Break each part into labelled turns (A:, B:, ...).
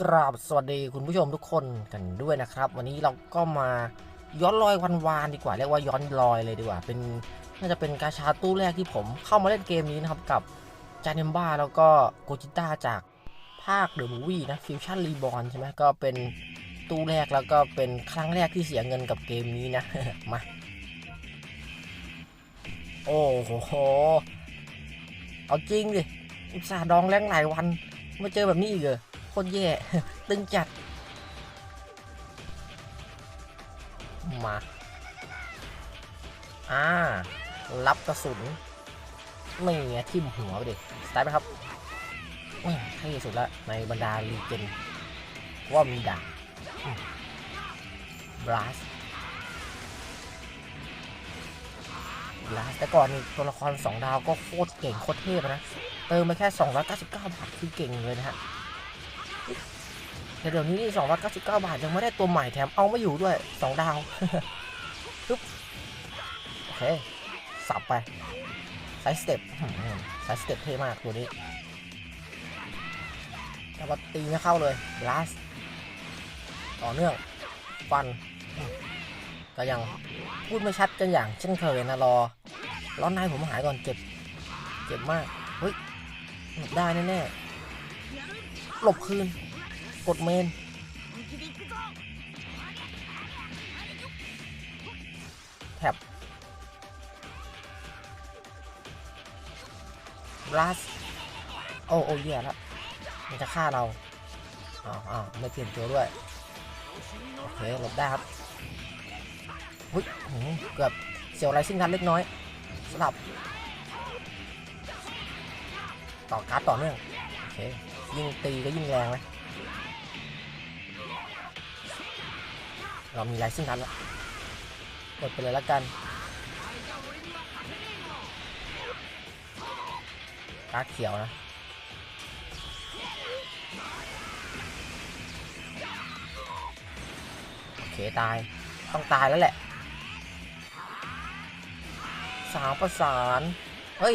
A: กราบสวัสดีคุณผู้ชมทุกคนกันด้วยนะครับ วันนี้เราก็มาย้อนรอยวันวานดีกว่าเรียกว่าย้อนรอยเลยดีกว่า เป็นน่าจะเป็นกาชาตู้แรกที่ผมเข้ามาเล่นเกมนี้นะครับ กับจาเนมบ้าแล้วก็โกจิต้าจากภาคเดอะมูวี่นะฟิวชั่นรีบอ n ใช่ไหมก็เป็นตู้แรกแล้วก็เป็นครั้งแรกที่เสียเงินกับเกมนี้นะ มา โอ้โห เอาจริงดิอุตส่าห์ดองแรงหลายวันมาเจอแบบนี้อีกเหรอ คตรแย่ ตึงจัด มา อ่า รับกระสุนไม่ไงทิ่มหัวไปดิสไตล์ไหมครับแม่งเท่สุดละในบรรดาลีเจนว่ามีดาบบลัสบลัสแต่ก่อนนี่ตัวละคร 2 ดาวก็โคตรเก่งโคตรเทพนะ เติมไปแค่ 299 บาทคือเก่งเลยนะฮะ แต่เดี๋ยวนี้นี่299บาทยังไม่ได้ตัวใหม่แถมเอาไม่อยู่ด้วย2ดาวปึ๊บโอเคสับไปไซส์สเต็ปไซส์สเต็ปเท่มากตัวนี้แต่ว่าตีไม่เข้าเลยลาสต่อเนื่องฟัน ก็ยังพูดไม่ชัดกันอย่างเช่นเคยนะรอร้อนในผมหายก่อนเจ็บ เจ็บมาก เฮ้ยหลบได้แน่ๆหลบคืน กดเมนแท็บ บลัส โอ้โอ้แย่แล้วมันจะฆ่าเรา อ้าวอ้าวไม่เปลี่ยนตัวด้วย โอเคหลบได้ครับหุ้ยหืมเกือบเสียวไรซิ่งทันเล็กน้อยสลับ ต่อการ์ดต่อเนื่อง โอเค ยิ่งตีก็ยิ่งแรงไหม เรามีไรซิ่งทันแล้วกดไปเลยแล้วกันการ์ดเขียวนะโอเคตายต้องตายแล้วแหละ สาวประสาน เฮ้ย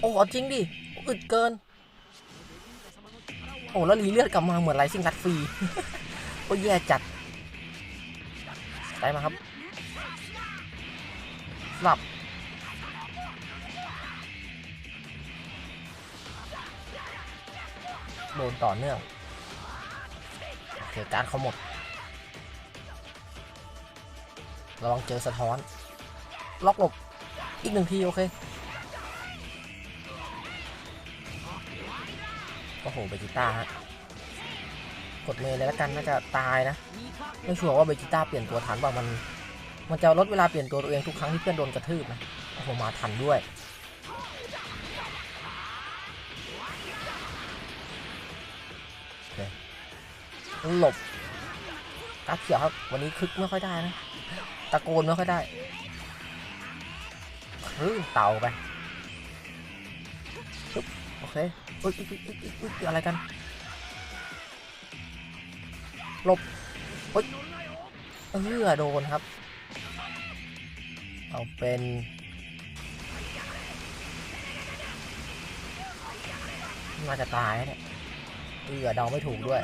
A: โอ้เอาจริงดิ อึดเกิน โอ้ แล้วรีเลือดกลับมาเหมือนไรซิ่งรัดฟรี โอ้แย่จัด ได้มาครับสลับโดนต่อเนื่องโอเคการเขาหมดระวังเจอสะท้อน ล็อกหลบ อีกหนึ่งที โอเคโอ้โหเบจิต้าฮะ กดเมย์เลยแล้วกัน น่าจะตายนะ ไม่ชัวร์ว่าเบจิต้าเปลี่ยนตัวทันว่ามัน มันจะลดเวลาเปลี่ยนตัวตัวเองทุกครั้งที่เพื่อนโดนกระทืบนะโอ้โหมาทันด้วยหลบกัดเขียวครับ วันนี้คึกไม่ค่อยได้นะ ตะโกนไม่ค่อยได้คือเต่าไปปึ๊บโอเคอุ๊ยอุ๊ยอุ๊ยอุ๊ยอะไรกันหลบ เฮ้ยเออโดนครับ เอาเป็นน่าจะตายนะเนี่ยเออเดาไม่ถูกด้วย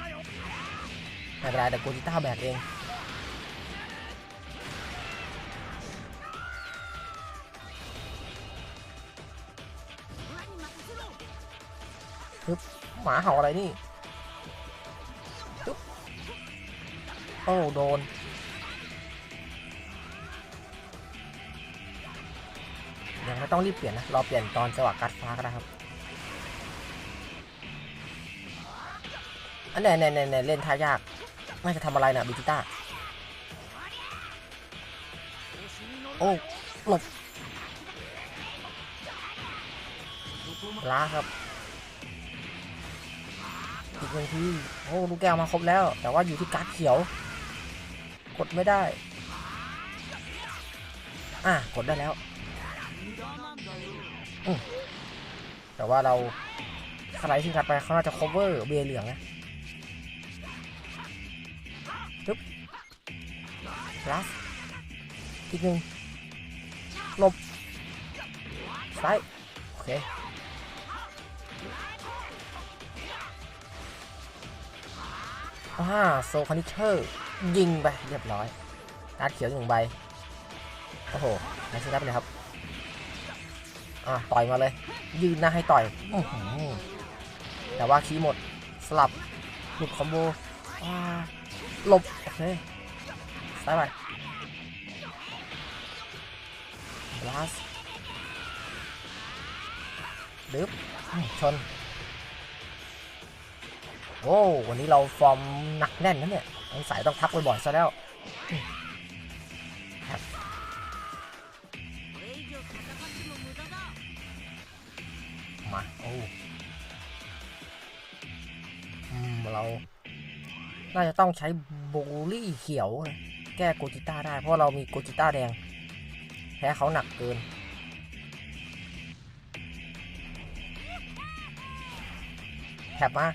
A: ไม่เป็นไรแต่โกจิต้าแบกเองหมาเห่าอะไรนี่ อ้โดน ยังไม่ต้องรีบเปลี่ยนนะ รอเปลี่ยนตอนจังหวะกัดฟ้าก็ได้ครับ อันไหนไหนไหนเล่นท่ายาก ไม่จะทำอะไรนะบิจิต้า โอ้หลบล้าครับอีกหนึ่งทีโอ้ลูกแก้วมาครบแล้ว แต่ว่าอยู่ที่การ์ดเขียว กดไม่ได้ อะกดได้แล้ว แต่ว่าเราสไลด์ทิ้งกัดไปเขาน่าจะ cover เบยร์เหลืองนะปึ๊บลัสอีกหนึ่งหลบซ้ายโอเคอ่าโซคานิเชอร์ ยิงไปเรียบร้อยการดเขียวหนึ่งใบ โอ้โหนายชนะไปเลยครับ อะต่อยมาเลย ยืนหน้าให้ต่อยอแต่ว่าคีย์หมด สลับหลุดคอมโบหลบโอเคซ้ายไปบลัสดึบอื้อชน โอ้ วันนี้เราฟอร์มหนักแน่นนะเนี่ย สงสัยต้องพักบ่อยๆซะแล้วมาโอ้เรา น่าจะต้องใช้โบลี่เขียวแก้โกจิต้าได้ เพราะเรามีโกจิต้าแดง แพ้เขาหนักเกินแถบมา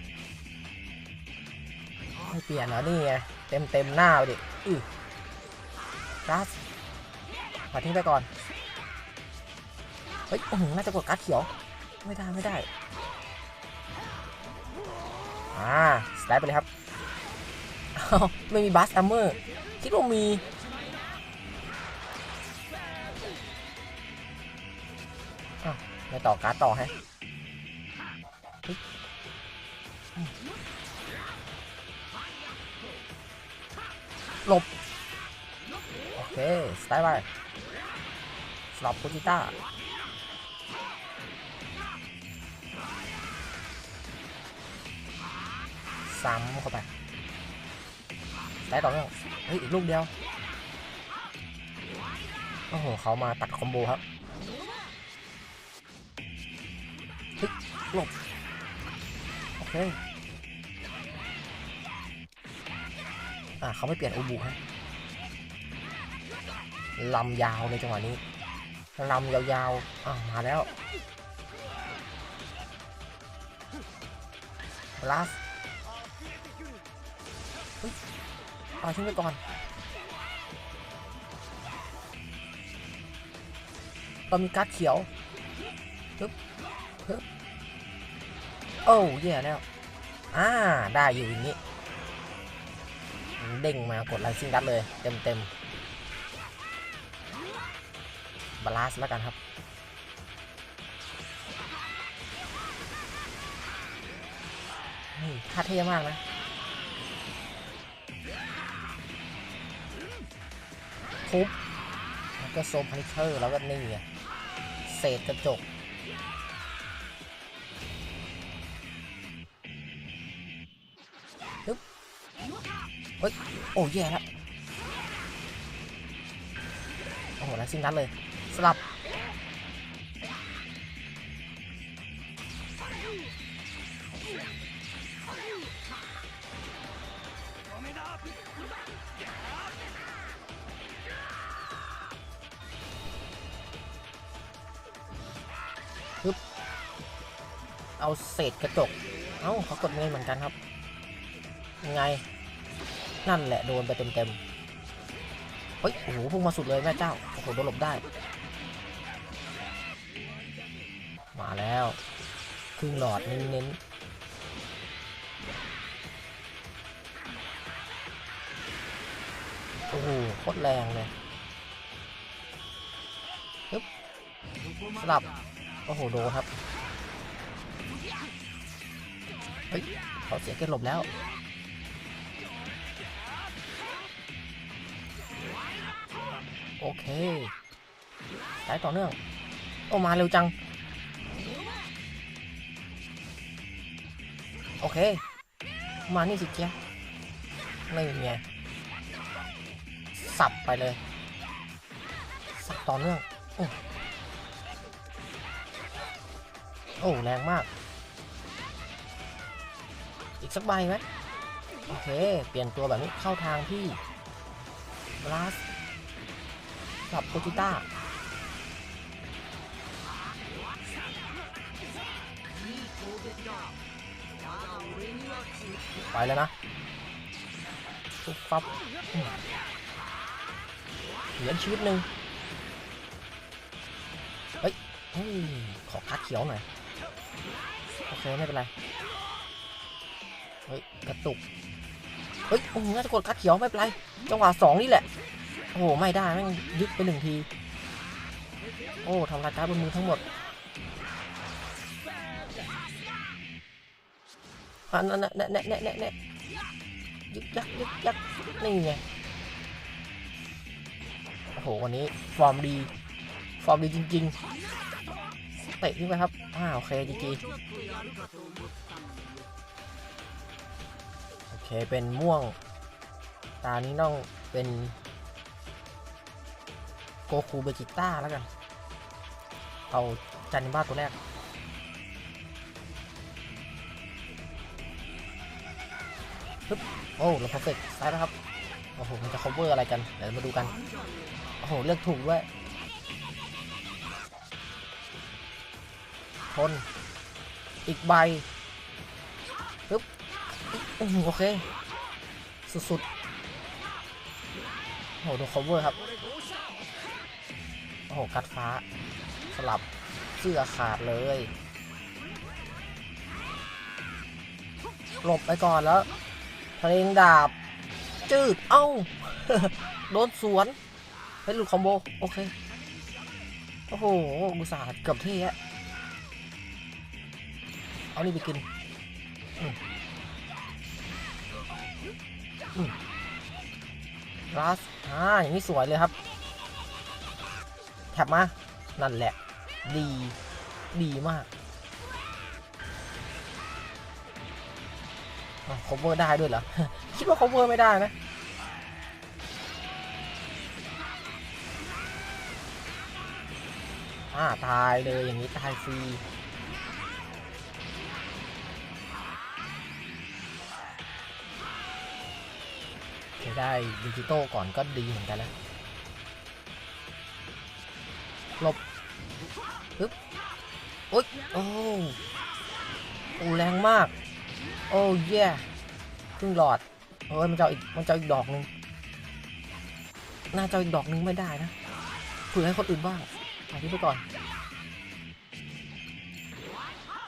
A: ไม่เปลี่ยนเหรอนี่ไงเต็มเต็มหน้าดิอือกัสมาทิ้งไปก่อน เฮ้ยโอ้โหน่าจะกดกัสเขียว ไม่ได้ไม่ได้ อ่าสไลด์ไปเลยครับไม่มีบัสอัมเมอร์ คิดว่ามี อ้าวไม่ต่อการ์ดต่อให้ หลบ โอเค สไตล์ไปสลับโคจิต้าซ้ำเข้าไปได้ต่อเนื่องเฮ้ย อีกลูกเดียว โอ้โห เขามาตัดคอมโบครับเฮ้ยหลบ โอเค อ่าเขาไม่เปลี่ยนอูบุฮะลำยาวในจังหวะนี้ลำยาวๆอ่ามาแล้วลาสเอาทิ้งไปก่อนเรามีการ์ดเขียวปึ๊บปึ๊บโอ้แย่แล้ว อ่า ได้อยู่อย่างนี้ เด้งมากดไลซิ่งดัดเลยเต็มเต็มบาลานซ์แล้วกันครับ นี่ท่าเท่มากนะ ทุบแล้วก็โซมพันเชอร์แล้วก็นี่ไงเศษกระจก ฮ้ย โอ้แย่แล้วโอ้โหแล้วซิงนัดเลย สลับเอาเศษกระจก เอ้าเขากดเงินเหมือนกันครับ ยังไง นั่นแหละโดนไปเต็มๆ เฮ้ย โอ้โหพุ่งมาสุดเลยแม่เจ้า โอ้โหโดนหลบได้ มาแล้ว ครึ่งหลอดเน้นๆ โอ้โหโคตรแรงเลยปึ๊บสลับ โอ้โห โดนครับ เฮ้ย เขาเสียเกตหลบแล้ว โอเคสายต่อเนื่อง โอ้มาเร็วจัง โอเค มานี่สิเจ๊ไม่ไงสับไปเลย สับต่อเนื่อง โอ้โอ้แรงมาก อีกสักใบไหมโอเค เปลี่ยนตัวแบบนี้เข้าทางพี่บลัส กับโคจิต้าไปแล้วนะปุ๊บปั๊บอืมเหลือชีวิตหนึ่งเฮ้ยเฮ้ยขอคัดเขียวหน่อย โอเค ไม่เป็นไร เฮ้ย กระตุก เฮ้ยโอ้โหน่าจะกดคัดเขียว ไม่เป็นไร จังหวะสองนี่แหละ โอ้โห ไม่ได้แม่งยึดไปหนึ่งที โอ้ทำลายการ์ดบนมือทั้งหมดอันนั้นแน่แน่แน่แน่แน่ยึกยักยึกยักนี่ไงโอ้โห วันนี้ฟอร์มดี ฟอร์มดีจริง ๆ เตะขึ้นไปครับอ่าโอเคจีจีโอเค เป็นม่วง ตานี้ต้องเป็น กคูเบจิต้าแล้วกัน เอาจันบ้าตัวแรก ปึ๊บ โอ้เราเพอร์เฟกต์ซ้ายแล้วครับ โอ้โห มันจะ cover อะไรกัน เดี๋ยวมาดูกัน โอ้โห เลือกถูกด้วยทนอีกใบ ปึ๊บอื้อหือโอเค สุดๆโอ้โหโดู cover ครับ โอ้โหกัดฟ้า สลับเสื้อขาดเลยหลบไปก่อนแล้วเพลงดาบ จืด เอ้า โดนสวนเฮ้หลุดคอมโบ โอเค โอ้โหอุตส่าห์เกือบเท่อะเอานี่ไปกินรัสอ่าอย่างนี้สวยเลยครับ แท็บมา นั่นแหละ ดี ดีมากคอเวอร์ได้ด้วยเหรอ คิดว่า cover ไม่ได้นะ อ่า ตายเลยอย่างนี้ ตายฟรีจะได้ดิจิโต้ก่อนก็ดีเหมือนกันนะ หลบปึ๊บโอ๊ยโอ้โอ้แรงมาก โอ้เย่ครึ่งหลอดเฮ้ยมันจะเอาอีกมันจะเอาอีกดอกหนึ่งน่าจะเอาอีกดอกหนึ่งไม่ได้นะเผื่อให้คนอื่นบ้างถ่ายที่ไปก่อน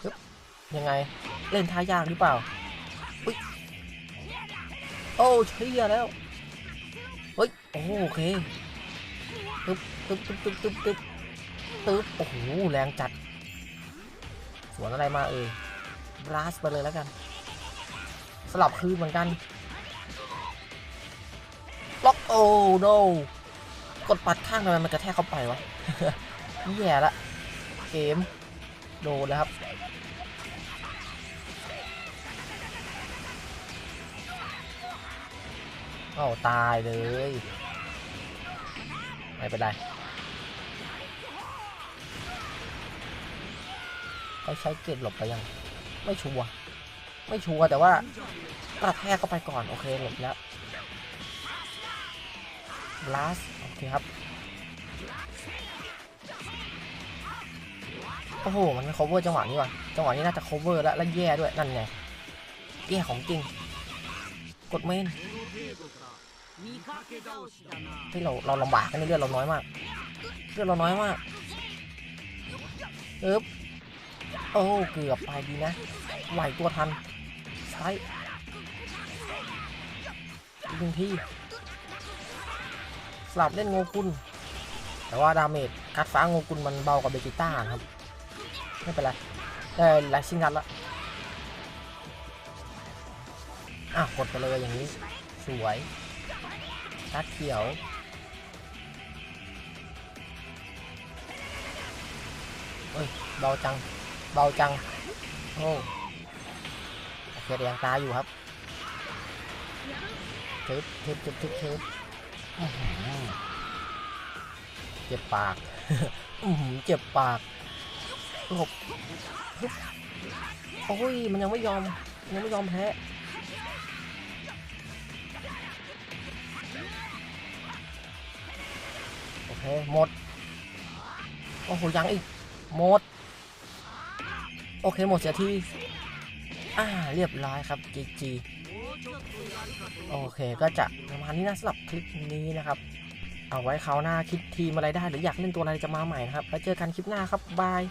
A: ปึ๊บยังไง เล่นท่ายากหรือเปล่าอุ๊ยโอ้เชี่ยแล้วเฮ้ยโอ้โอเคตึ๊บตึ๊บตึ๊บตึ๊บตึ๊บ ตึ๊บโอ้โหแรงจัด สวนอะไรมาเอ่ยบลัสไปเลยแล้วกัน สลับคืนเหมือนกันล็อกโอ้โนกดปัดข้างทำไมมันกระแทกเข้าไปวะแย่ละ เกม โดนแล้วครับ เอ้าตายเลย ไม่เป็นไร เขาใช้เกตหลบไปยัง ไม่ชัวร์ไม่ชัวร์แต่ว่ากระแทกเข้าไปก่อน โอเคหลบแล้วบลัสโอเคครับ โอ้โห มันไม่ cover จังหวะนี้ว่ะ จังหวะนี้น่าจะ cover แล้ว แล้วแย่ด้วย นั่นไง แย่ของจริง กดเมน ที่เรา เราลำบากกันนี่เลือดเราน้อยมาก เลือดเราน้อยมากเอ๊บ โอ้เกือบไปดีนะ ไหวตัวทันซ้ายหนึ่งทีสลับเล่นโงกุลแต่ว่าดาเมจคัดฟ้าโงกุลมันเบากว่าเบจิต้าครับ ไม่เป็นไรได้ไลซิงกันละอะกดไปเลยอย่างนี้ สวยคัดเขียวเฮ้ยเบาจัง เบาจัง โอ้โอเคแดงตาอยู่ครับทึบทึบทึบทึบทึบเจ็บปาก อื้อหือเจ็บปากหลบฮึบโอ้ย มันยังไม่ยอม ยังไม่ยอมแพ้โอเค หมด โอ้โหยังอีก หมด โอเคหมดเสียทีอ่าเรียบร้อยครับ GG โอเคก็จะประมาณนี้นะสำหรับคลิปนี้นะครับ เอาไว้คราวหน้าคิดทีมอะไรได้หรืออยากเล่นตัวอะไรจะมาใหม่นะครับ แล้วเจอกันคลิปหน้าครับบาย